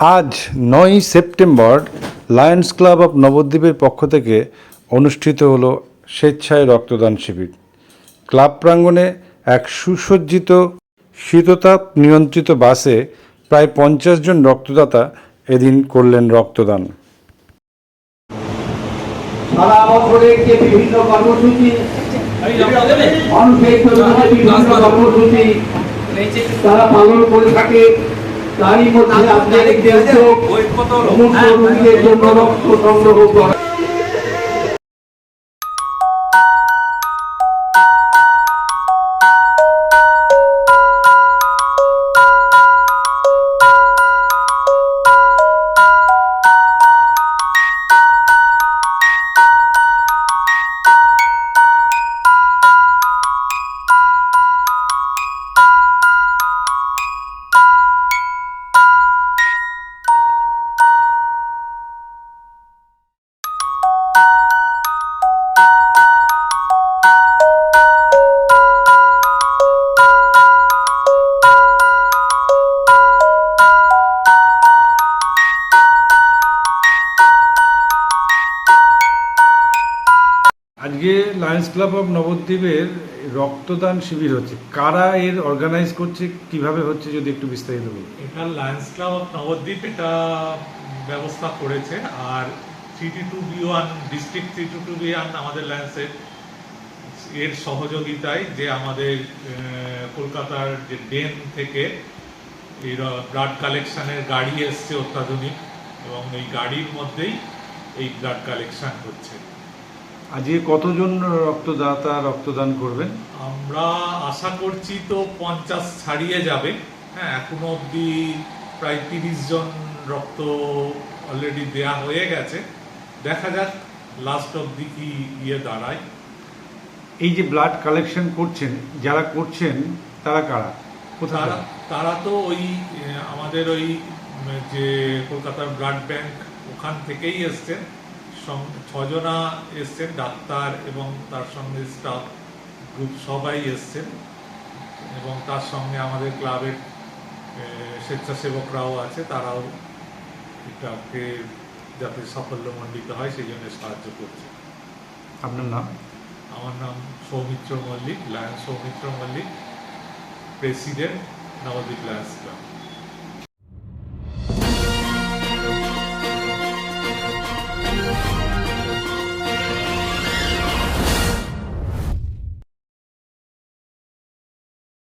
আজ নয়ই September Lions club of নবদ্বীপের পক্ষ থেকে অনুষ্ঠিত হল স্বেচ্ছায় রক্তদান শিবির। ক্লাব প্রাঙ্গণে এক সুসজ্জিত শীততাপ নিয়ন্ত্রিত বাসে প্রায় পঞ্চাশ জন রক্তদাতা এদিন করলেন রক্তদান। তারা পালন করে থাকে। তারই মধ্যে আপনার একটি উদ্যোগ সমস্ত রোগীদের জন্য রক্ত সংগ্রহ করা আজকে লায়ন্স ক্লাব অফ নবদ্বীপের রক্তদান শিবির হচ্ছে। কারা এর অর্গানাইজ করছে? কীভাবে হচ্ছে? যদি একটু বিস্তারিত বলুন। এটা লায়ন্স ক্লাব অফ নবদ্বীপ এটা ব্যবস্থা করেছে। আর three two B one district three two B one আমাদের লায়ন্সের এর সহযোগিতায় যে আমাদের কলকাতার যে ডেন থেকে এই ব্লাড কালেকশনের গাড়ি এসছে অত্যাধুনিক। এবং এই গাড়ির মধ্যেই এই ব্লাড কালেকশন হচ্ছে। আজকে কতজন রক্তদাতা রক্তদান করবেন আমরা আশা করছি তো পঞ্চাশ ছাড়িয়ে যাবে। হ্যাঁ এখনও অবধি প্রায় তিরিশ জন রক্ত অলরেডি দেয়া হয়ে গেছে। দেখা যাক লাস্ট অবধি কি ইয়ে দাঁড়ায়। এই যে ব্লাড কালেকশন করছেন যারা করছেন তারা কারা? তারা তারা তো ওই আমাদের ওই যে কলকাতার ব্লাড ব্যাংক ওখান থেকেই এসছেন। ছজনা এসছেন ডাক্তার এবং তার সঙ্গে স্টাফ গ্রুপ সবাই এসছেন এবং তার সঙ্গে আমাদের ক্লাবের স্বেচ্ছাসেবকরাও আছে তারাও এটাকে যাতে সাফল্যমণ্ডিত হয় সেই জন্য সাহায্য করছে। আপনার নাম? আমার নাম Soumitra Mallick lion Soumitra Mallick president Nabadwip lions club